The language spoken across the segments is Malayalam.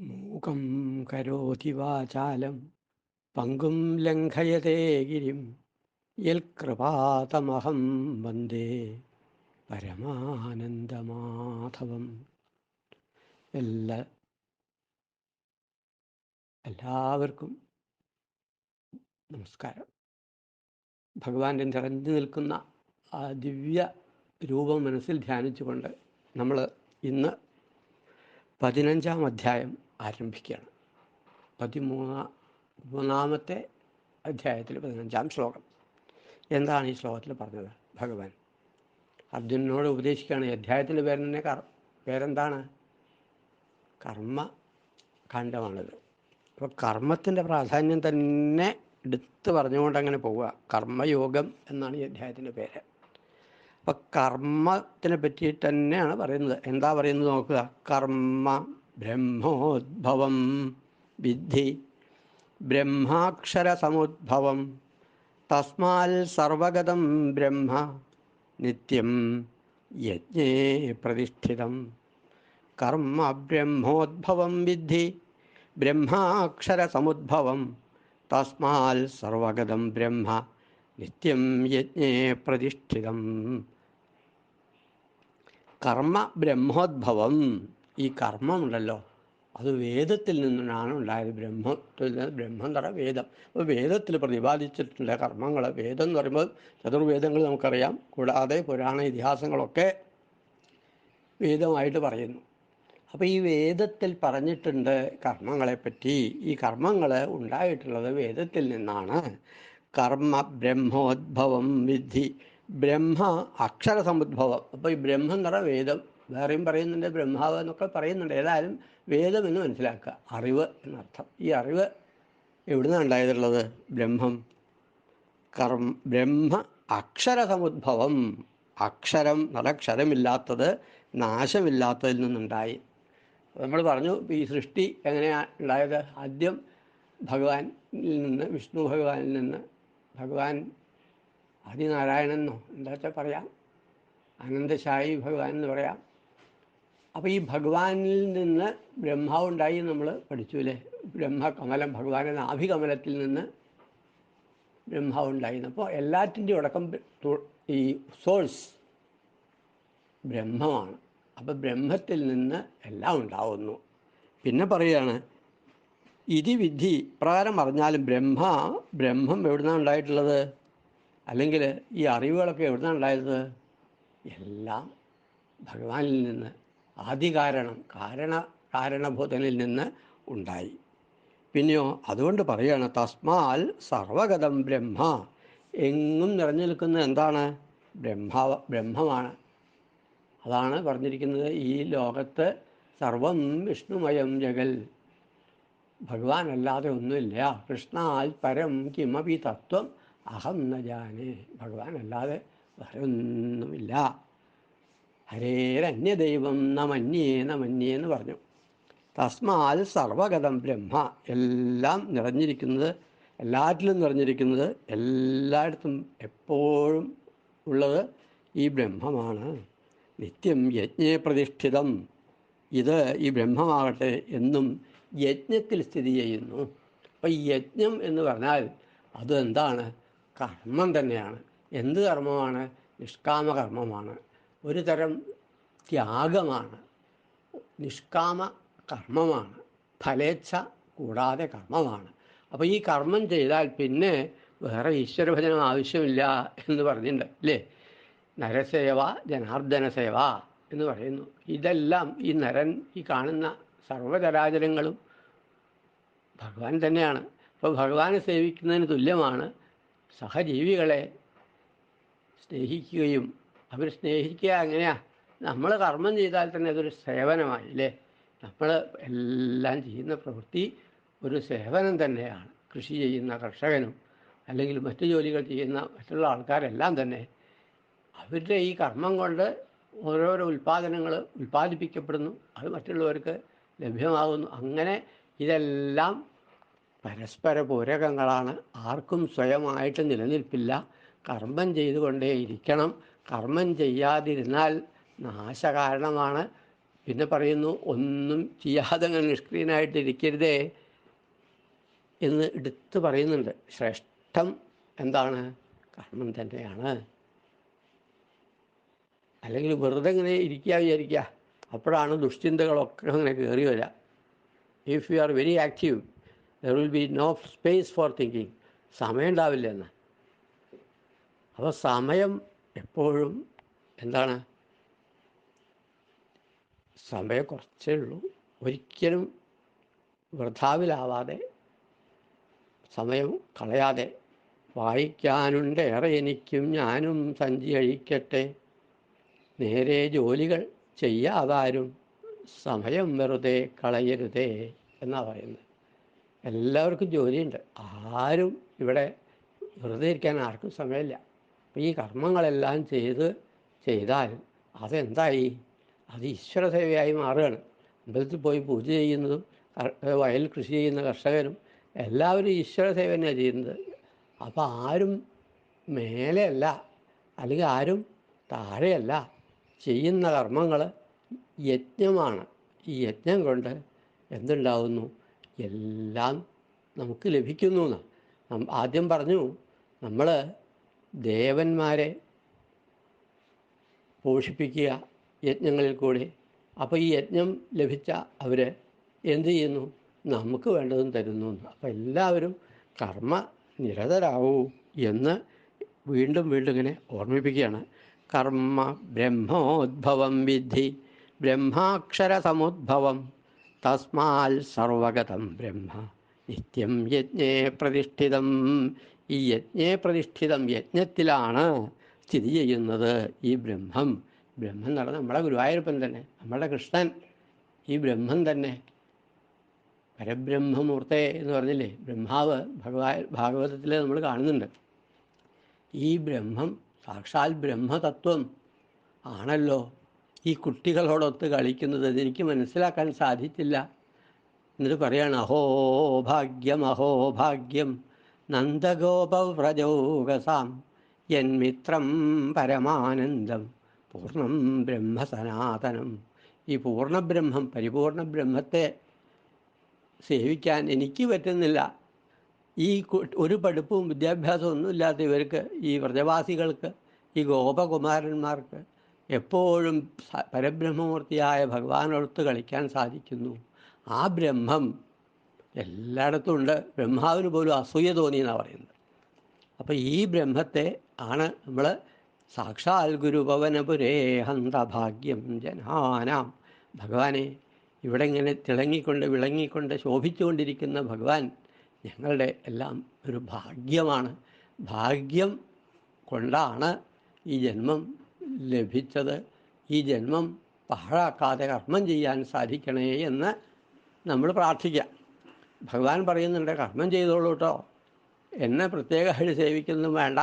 മൂകം കരോതി വാചാലം പങ്കും ലംഘയതേ ഗിരിം യൽകൃപാതമഹം വന്ദേ പരമാനന്ദമാധവം. എല്ലാ എല്ലാവർക്കും നമസ്കാരം. ഭഗവാന്റെ നിറഞ്ഞു നിൽക്കുന്ന ആ ദിവ്യ രൂപം മനസ്സിൽ ധ്യാനിച്ചുകൊണ്ട് നമ്മൾ ഇന്ന് പതിനഞ്ചാം അധ്യായം ആരംഭിക്കുകയാണ്. പതിമൂന്നാ മൂന്നാമത്തെ അധ്യായത്തിൽ പതിനഞ്ചാം ശ്ലോകം. എന്താണ് ഈ ശ്ലോകത്തിൽ പറഞ്ഞത് ഭഗവാൻ? അർജുനനോട് ഉപദേശിക്കുകയാണ് ഈ അധ്യായത്തിന്റെ പേര് തന്നെ കർ പേരെന്താണ്? കർമ്മ കാണ്ഡമാണിത്. അപ്പോൾ കർമ്മത്തിന്റെ പ്രാധാന്യം തന്നെ എടുത്ത് പറഞ്ഞുകൊണ്ട് അങ്ങനെ പോവുക. കർമ്മയോഗം എന്നാണ് ഈ അധ്യായത്തിന്റെ പേര്. അപ്പം കർമ്മത്തിനെ പറ്റി തന്നെയാണ് പറയുന്നത്. എന്താ പറയുന്നത് നോക്കുക? കർമ്മ ബ്രഹ്മോദ്ഭവം വിദ്ധി ബ്രഹ്മാക്ഷര സമുദ്ഭവം തസ്മാൽ സർവഗതം ബ്രഹ്മ നിത്യം യജ്ഞേ പ്രതിഷ്ഠിതം കർമ്മ ബ്രഹ്മോദ്ഭവം വിദ്ധി ബ്രഹ്മാക്ഷര സമുദ്ഭവം തസ്മാൽ സർവഗതം ബ്രഹ്മ നിത്യം യജ്ഞേ പ്രതിഷ്ഠിതം കർമ്മ ബ്രഹ്മോദ്ഭവം ഈ കർമ്മമുണ്ടല്ലോ. അത് വേദത്തിൽ നിന്നാണ് ഉണ്ടായത്. ബ്രഹ്മത്തിൽ ബ്രഹ്മം പറയുക വേദം. അപ്പോൾ വേദത്തിൽ പ്രതിപാദിച്ചിട്ടുള്ള കർമ്മങ്ങൾ വേദം എന്ന് പറയുമ്പോൾ ചതുർവേദങ്ങൾ നമുക്കറിയാം. കൂടാതെ പുരാണ ഇതിഹാസങ്ങളൊക്കെ വേദമായിട്ട് പറയുന്നു. അപ്പോൾ ഈ വേദത്തിൽ പറഞ്ഞിട്ടുണ്ട് കർമ്മങ്ങളെപ്പറ്റി. ഈ കർമ്മങ്ങൾ ഉണ്ടായിട്ടുള്ളത് വേദത്തിൽ നിന്നാണ്. കർമ്മ ബ്രഹ്മോദ്ഭവം വിധി. ബ്രഹ്മ അക്ഷര സമുദ്ഭവം അപ്പോൾ ഈ ബ്രഹ്മം എന്ന് വേദം വേറെയും പറയുന്നുണ്ട് ബ്രഹ്മാവ് എന്നൊക്കെ പറയുന്നുണ്ട്. ഏതായാലും വേദം എന്ന് മനസ്സിലാക്കുക. അറിവ് എന്നർത്ഥം. ഈ അറിവ് എവിടുന്നാണ് ഉണ്ടായതുള്ളത്? ബ്രഹ്മം. കർമ്മ ബ്രഹ്മ അക്ഷര സമുദ്ഭവം അക്ഷരം നടക്ഷരമില്ലാത്തത് നാശമില്ലാത്തതിൽ നിന്നുണ്ടായി. നമ്മൾ പറഞ്ഞു ഈ സൃഷ്ടി എങ്ങനെയാണ് ഉണ്ടായത്? ആദ്യം ഭഗവാനിൽ നിന്ന് വിഷ്ണു ഭഗവാനിൽ നിന്ന്. ഭഗവാൻ ആദിനാരായണെന്നോ എന്താ വെച്ചാൽ പറയാം? അനന്തശായി ഭഗവാൻ എന്ന് പറയാം. അപ്പോൾ ഈ ഭഗവാനിൽ നിന്ന് ബ്രഹ്മാവ് ഉണ്ടായി നമ്മൾ പഠിച്ചു അല്ലേ? ബ്രഹ്മകമലം ഭഗവാന്റെ നാഭികമലത്തിൽ നിന്ന് ബ്രഹ്മാവ് അപ്പോൾ എല്ലാറ്റിന്റെ ഉടക്കം ഈ സോഴ്സ് ബ്രഹ്മമാണ്. അപ്പോൾ ബ്രഹ്മത്തിൽ നിന്ന് എല്ലാം ഉണ്ടാവുന്നു. പിന്നെ പറയുകയാണ് ഇതി വിധി പ്രകാരം പറഞ്ഞാലും ബ്രഹ്മ ബ്രഹ്മം എവിടുന്നാണ് ഉണ്ടായിട്ടുള്ളത്? അല്ലെങ്കിൽ ഈ അറിവുകളൊക്കെ എവിടുന്നാണ് ഉണ്ടായത്? എല്ലാം ഭഗവാനിൽ നിന്ന് ആദികാരണം കാരണ കാരണബോധനിൽ നിന്ന് ഉണ്ടായി. പിന്നെയോ അതുകൊണ്ട് പറയുകയാണ് തസ്മാൽ സർവഗതം ബ്രഹ്മ. എങ്ങും നിറഞ്ഞു നിൽക്കുന്ന എന്താണ്? ബ്രഹ്മ ബ്രഹ്മമാണ്. അതാണ് പറഞ്ഞിരിക്കുന്നത് ഈ ലോകത്ത് സർവം വിഷ്ണുമയം ജഗൽ. ഭഗവാൻ അല്ലാതെ ഒന്നുമില്ല. കൃഷ്ണാൽ പരം കിമപി തത്വം അഹം ന ജാനേ. ഭഗവാൻ അല്ലാതെ വേറെ ഒന്നുമില്ല ഹരേരന്യദൈവം നമന്യേ നമന്യേ എന്ന് പറഞ്ഞു. തസ്മാൽ സർവഗതം ബ്രഹ്മ. എല്ലാം നിറഞ്ഞിരിക്കുന്നത് എല്ലാറ്റിലും നിറഞ്ഞിരിക്കുന്നത് എല്ലായിടത്തും എപ്പോഴും ഉള്ളത് ഈ ബ്രഹ്മമാണ്. നിത്യം യജ്ഞേ പ്രതിഷ്ഠിതം. ഇത് ഈ ബ്രഹ്മമാകട്ടെ എന്നും യജ്ഞത്തിൽ സ്ഥിതി ചെയ്യുന്നു. അപ്പോൾ യജ്ഞം എന്ന് പറഞ്ഞാൽ അത് എന്താണ്? കർമ്മം തന്നെയാണ്. എന്ത് കർമ്മമാണ്? നിഷ്കാമ കർമ്മമാണ് ഒരു തരം ത്യാഗമാണ്. നിഷ്കാമ കർമ്മമാണ്. ഫലേച്ഛ കൂടാതെ കർമ്മമാണ്. അപ്പോൾ ഈ കർമ്മം ചെയ്താൽ പിന്നെ വേറെ ഈശ്വരഭജനം ആവശ്യമില്ല എന്ന് പറഞ്ഞിട്ടുണ്ട് അല്ലേ? നരസേവ ജനാർദ്ദന സേവ എന്ന് പറയുന്നു. ഇതെല്ലാം ഈ നരൻ ഈ കാണുന്ന സർവചരാചരങ്ങളും ഭഗവാൻ തന്നെയാണ്. അപ്പോൾ ഭഗവാനെ സേവിക്കുന്നതിന് തുല്യമാണ് സഹജീവികളെ സ്നേഹിക്കുകയും അവർ സ്നേഹിക്കുക എങ്ങനെയാ നമ്മൾ കർമ്മം ചെയ്താൽ തന്നെ അതൊരു സേവനമായി അല്ലേ നമ്മൾ എല്ലാം ചെയ്യുന്ന പ്രവൃത്തി ഒരു സേവനം തന്നെയാണ്. കൃഷി ചെയ്യുന്ന കർഷകനും അല്ലെങ്കിൽ മറ്റു ജോലികൾ ചെയ്യുന്ന മറ്റുള്ള ആൾക്കാരെല്ലാം തന്നെ അവരുടെ ഈ കർമ്മം കൊണ്ട് ഓരോരോ ഉൽപ്പാദനങ്ങൾ ഉൽപ്പാദിപ്പിക്കപ്പെടുന്നു അത് മറ്റുള്ളവർക്ക് ലഭ്യമാകുന്നു. അങ്ങനെ ഇതെല്ലാം പരസ്പര പൂരകങ്ങളാണ്. ആർക്കും സ്വയമായിട്ട് നിലനിൽപ്പില്ല. കർമ്മം ചെയ്തുകൊണ്ടേ ഇരിക്കണം കർമ്മം ചെയ്യാതിരുന്നാൽ നാശകാരണമാണ്. പിന്നെ പറയുന്നു ഒന്നും ചെയ്യാതെ നിഷ്ക്രിയനായിട്ടിരിക്കരുതേ എന്ന് എടുത്ത് പറയുന്നുണ്ട്. ശ്രേഷ്ഠം എന്താണ്? കർമ്മം തന്നെയാണ്. അല്ലെങ്കിൽ വെറുതെ ഇങ്ങനെ ഇരിക്കുക വിചാരിക്കുക അപ്പോഴാണ് ദുഷ്ചിന്തകളൊക്കെ അങ്ങനെ കയറി വരിക if you are very active there will be no space for thinking സമയം ഉണ്ടാവില്ല എന്ന്. അപ്പോൾ സമയം എപ്പോഴും എന്താണ്? സമയം കുറച്ചേ ഉള്ളൂ. ഒരിക്കലും വൃഥാവിലാവാതെ സമയം കളയാതെ വായിക്കാനുണ്ട്. ഏറെ എനിക്കും ഞാനും സഞ്ചി അഴിക്കട്ടെ. നേരെ ജോലികൾ ചെയ്യാതാരും സമയം വെറുതെ കളയരുതേ എന്നാണ് പറയുന്നത്. എല്ലാവർക്കും ജോലിയുണ്ട്. ആരും ഇവിടെ വെറുതെ ഇരിക്കാൻ ആർക്കും സമയമില്ല. ഈ കർമ്മങ്ങളെല്ലാം ചെയ്ത് ചെയ്താൽ അതെന്തായി? അത് ഈശ്വര സേവയായി മാറുകയാണ്. അമ്പലത്തിൽ പോയി പൂജ ചെയ്യുന്നതും വയൽ കൃഷി ചെയ്യുന്ന കർഷകരും എല്ലാവരും ഈശ്വര സേവനയാണ് ചെയ്യുന്നത്. അപ്പോൾ ആരും മേലെയല്ല അല്ലെങ്കിൽ ആരും താഴെയല്ല ചെയ്യുന്ന കർമ്മങ്ങൾ യജ്ഞമാണ്. ഈ യജ്ഞം കൊണ്ട് എന്തുണ്ടാവുന്നു? എല്ലാം നമുക്ക് ലഭിക്കുന്നു എന്ന് ആദ്യം പറഞ്ഞു നമ്മൾ ദേവന്മാരെ പോഷിപ്പിക്കുക യജ്ഞങ്ങളിൽ കൂടി. അപ്പോൾ ഈ യജ്ഞം ലഭിച്ച അവർ എന്ത് ചെയ്യുന്നു? നമുക്ക് വേണ്ടതും തരുന്നു. അപ്പോൾ എല്ലാവരും കർമ്മ നിരതരാവൂ എന്ന് വീണ്ടും വീണ്ടും ഇങ്ങനെ ഓർമ്മിപ്പിക്കുകയാണ്. കർമ്മ ബ്രഹ്മോദ്ഭവം വിദ്ധി ബ്രഹ്മാക്ഷര സമുദ്ഭവം തസ്മാൽ സർവഗതം ബ്രഹ്മ. നിത്യം യജ്ഞേ പ്രതിഷ്ഠിതം. ഈ യജ്ഞേ പ്രതിഷ്ഠിതം. യജ്ഞത്തിലാണ് സ്ഥിതി ചെയ്യുന്നത് ഈ ബ്രഹ്മം. ബ്രഹ്മം എന്ന് പറഞ്ഞാൽ നമ്മുടെ ഗുരുവായൂരപ്പൻ തന്നെ നമ്മുടെ കൃഷ്ണൻ ഈ ബ്രഹ്മം തന്നെ. പരബ്രഹ്മമൂർത്തെ എന്ന് പറഞ്ഞില്ലേ ബ്രഹ്മാവ് ഭഗവാ ഭാഗവതത്തിൽ നമ്മൾ കാണുന്നുണ്ട്. ഈ ബ്രഹ്മം സാക്ഷാൽ ബ്രഹ്മതത്വം ആണല്ലോ. ഈ കുട്ടികളോടൊത്ത് കളിക്കുന്നത് എനിക്ക് മനസ്സിലാക്കാൻ സാധിച്ചില്ല. എന്നിട്ട് പറയാണ് അഹോ ഭാഗ്യം അഹോ ഭാഗ്യം. നന്ദഗോപവ്രജോഗസാം. യന്മിത്രം പരമാനന്ദം. പൂർണം ബ്രഹ്മസനാതനം. ഈ പൂർണബ്രഹ്മം പരിപൂർണ ബ്രഹ്മത്തെ സേവിക്കാൻ എനിക്ക് പറ്റുന്നില്ല. ഈ ഒരു പഠിപ്പും വിദ്യാഭ്യാസവും ഒന്നും ഇല്ലാത്ത ഇവർക്ക് ഈ വ്രജവാസികൾക്ക് ഈ ഗോപകുമാരന്മാർക്ക് എപ്പോഴും പരബ്രഹ്മമൂർത്തിയായ ഭഗവാനോടുത്ത് കളിക്കാൻ സാധിക്കുന്നു. ആ ബ്രഹ്മം എല്ലായിടത്തും ഉണ്ട്. ബ്രഹ്മാവിന് പോലും അസൂയ തോന്നി എന്നാണ് പറയുന്നത്. അപ്പോൾ ഈ ബ്രഹ്മത്തെ ആണ് നമ്മൾ സാക്ഷാൽ ഗുരുഭവനപുരേ ഹന്തഭാഗ്യം ജനാനാം. ഭഗവാനെ ഇവിടെ ഇങ്ങനെ തിളങ്ങിക്കൊണ്ട് വിളങ്ങിക്കൊണ്ട് ശോഭിച്ചുകൊണ്ടിരിക്കുന്ന ഭഗവാൻ ഞങ്ങളുടെ എല്ലാം ഒരു ഭാഗ്യമാണ്. ഭാഗ്യം കൊണ്ടാണ് ഈ ജന്മം ലഭിച്ചത്. ഈ ജന്മം പാഴാക്കാതെ കർമ്മം ചെയ്യാൻ സാധിക്കണേ എന്ന് നമ്മൾ പ്രാർത്ഥിക്കുക ഭഗവാൻ പറയുന്നുണ്ട് കർമ്മം ചെയ്തോളൂ കേട്ടോ എന്നെ പ്രത്യേകമായിട്ട് സേവിക്കുന്നതും വേണ്ട.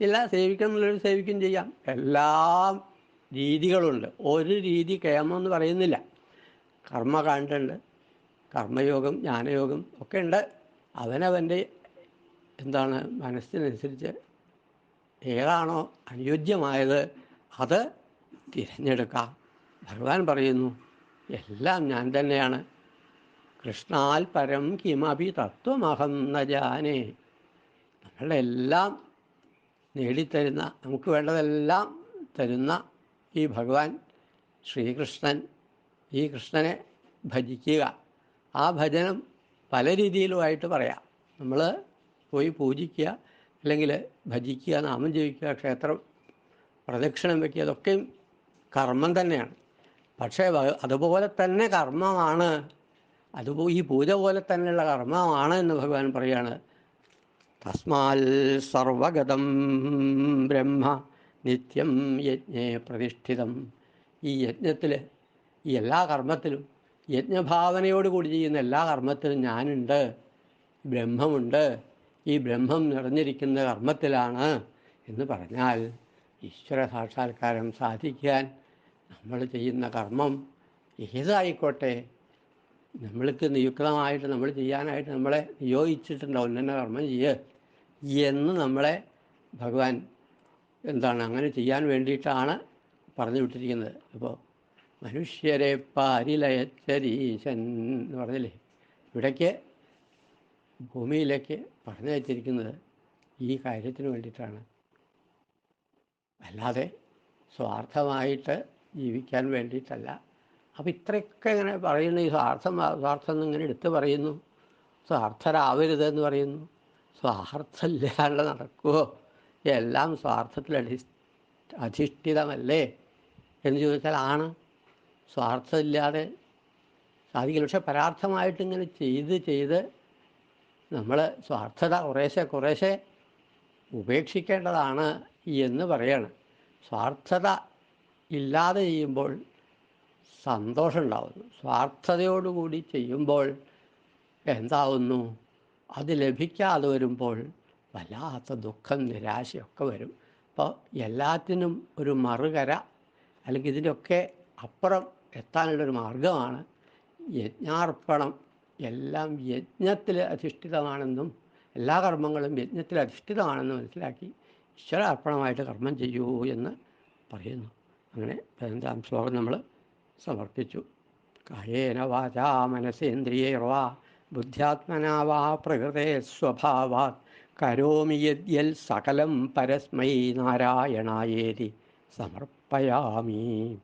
ഇല്ല സേവിക്കുന്നുള്ളവർ സേവിക്കും ചെയ്യാം. എല്ലാ രീതികളുണ്ട്. ഒരു രീതി കേമെന്ന് പറയുന്നില്ല. കർമ്മകാണ്ടുണ്ട് കർമ്മയോഗം ജ്ഞാനയോഗം ഒക്കെ ഉണ്ട്. അവനവന്റെ എന്താണ് മനസ്സിനനുസരിച്ച് ഏതാണോ അനുയോജ്യമായത് അത് തിരഞ്ഞെടുക്കാം. ഭഗവാൻ പറയുന്നു എല്ലാം ഞാൻ തന്നെയാണ്. കൃഷ്ണാൽ പരം കിമപി തത്വമഹം ന ജാനേ. നമ്മളുടെ എല്ലാം നേടിത്തരുന്ന നമുക്ക് വേണ്ടതെല്ലാം തരുന്ന ഈ ഭഗവാൻ ശ്രീകൃഷ്ണൻ ഈ കൃഷ്ണനെ ഭജിക്കുക. ആ ഭജനം പല രീതിയിലുമായിട്ട് പറയാം. നമ്മൾ പോയി പൂജിക്കുക അല്ലെങ്കിൽ ഭജിക്കുക നാമം ജപിക്കുക ക്ഷേത്രം പ്രദക്ഷിണം വയ്ക്കുക അതൊക്കെയും കർമ്മം തന്നെയാണ്. പക്ഷേ അതുപോലെ തന്നെ കർമ്മമാണ് അതുപോ ഈ പൂജ പോലെ തന്നെയുള്ള കർമ്മമാണ് എന്ന് ഭഗവാൻ പറയാണ്. തസ്മാൽ സർവഗതം ബ്രഹ്മ നിത്യം യജ്ഞേ പ്രതിഷ്ഠിതം. ഈ യജ്ഞത്തിൽ ഈ എല്ലാ കർമ്മത്തിലും യജ്ഞഭാവനയോടുകൂടി ചെയ്യുന്ന എല്ലാ കർമ്മത്തിലും ഞാനുണ്ട് ബ്രഹ്മമുണ്ട്. ഈ ബ്രഹ്മം നിറഞ്ഞിരിക്കുന്ന കർമ്മത്തിലാണ് എന്ന് പറഞ്ഞാൽ ഈശ്വര സാക്ഷാത്കാരം സാധിക്കാൻ നമ്മൾ ചെയ്യുന്ന കർമ്മം ഏതായിക്കോട്ടെ നമ്മൾക്ക് നിയുക്തമായിട്ട് നമ്മൾ ചെയ്യാനായിട്ട് നമ്മളെ നിയോഗിച്ചിട്ടുണ്ടാവും. ഇന്ന കർമ്മം? ചെയ്യുക എന്ന് നമ്മളെ ഭഗവാൻ എന്താണ് അങ്ങനെ ചെയ്യാൻ വേണ്ടിയിട്ടാണ് പറഞ്ഞു വിട്ടിരിക്കുന്നത്. അപ്പോൾ മനുഷ്യരെ പാരിലയച്ചരീശൻ എന്ന് പറഞ്ഞില്ലേ? ഇവിടേക്ക് ഭൂമിയിലേക്ക് പറഞ്ഞു വെച്ചിരിക്കുന്നത് ഈ കാര്യത്തിന് വേണ്ടിയിട്ടാണ്. അല്ലാതെ സ്വാർത്ഥമായിട്ട് ജീവിക്കാൻ വേണ്ടിയിട്ടല്ല. അപ്പം ഇത്രയൊക്കെ ഇങ്ങനെ പറയുന്നു. ഈ സ്വാർത്ഥം സ്വാർത്ഥം എന്ന് ഇങ്ങനെ എടുത്ത് പറയുന്നു. സ്വാർത്ഥരാവരുതെന്ന് പറയുന്നു. സ്വാർത്ഥമില്ലാണ്ട് നടക്കുമോ എല്ലാം സ്വാർത്ഥത്തിൽ അധി അധിഷ്ഠിതമല്ലേ എന്ന് ചോദിച്ചാൽ ആണ്. സ്വാർത്ഥമില്ലാതെ സാധിക്കില്ല. പക്ഷെ പരാർത്ഥമായിട്ട് ഇങ്ങനെ ചെയ്ത് ചെയ്ത് നമ്മൾ സ്വാർത്ഥത കുറേശ്ശെ കുറേശ്ശെ ഉപേക്ഷിക്കേണ്ടതാണ് എന്ന് പറയാണ്. സ്വാർത്ഥത ഇല്ലാതെ ചെയ്യുമ്പോൾ സന്തോഷം ഉണ്ടാവുന്നു സ്വാർത്ഥതയോടുകൂടി ചെയ്യുമ്പോൾ എന്താവുന്നു? അത് ലഭിക്കാതെ വരുമ്പോൾ വല്ലാത്ത ദുഃഖം നിരാശയൊക്കെ വരും. അപ്പോൾ എല്ലാത്തിനും ഒരു മറുകര അല്ലെങ്കിൽ ഇതിന്റെയൊക്കെ അപ്പുറം എത്താനുള്ളൊരു മാർഗമാണ് യജ്ഞാർപ്പണം. എല്ലാം യജ്ഞത്തിൽ അധിഷ്ഠിതമാണെന്നും എല്ലാ കർമ്മങ്ങളും യജ്ഞത്തിൽ അധിഷ്ഠിതമാണെന്ന് മനസ്സിലാക്കി ഈശ്വരാർപ്പണമായിട്ട് കർമ്മം ചെയ്യൂ എന്ന് പറയുന്നു. അങ്ങനെ പതിനഞ്ചാം ശ്ലോകം നമ്മൾ സമർപ്പിച്ചു. കായേന വാചാ മനസേന്ദ്രിയേർവാ ബുദ്ധ്യാത്മനാവാ പ്രകൃതേ സ്വഭാവാത്. കരോമി യദ്യൽ സകലം പരസ്മൈ നാരായണായേതി. സമർപ്പയാമി.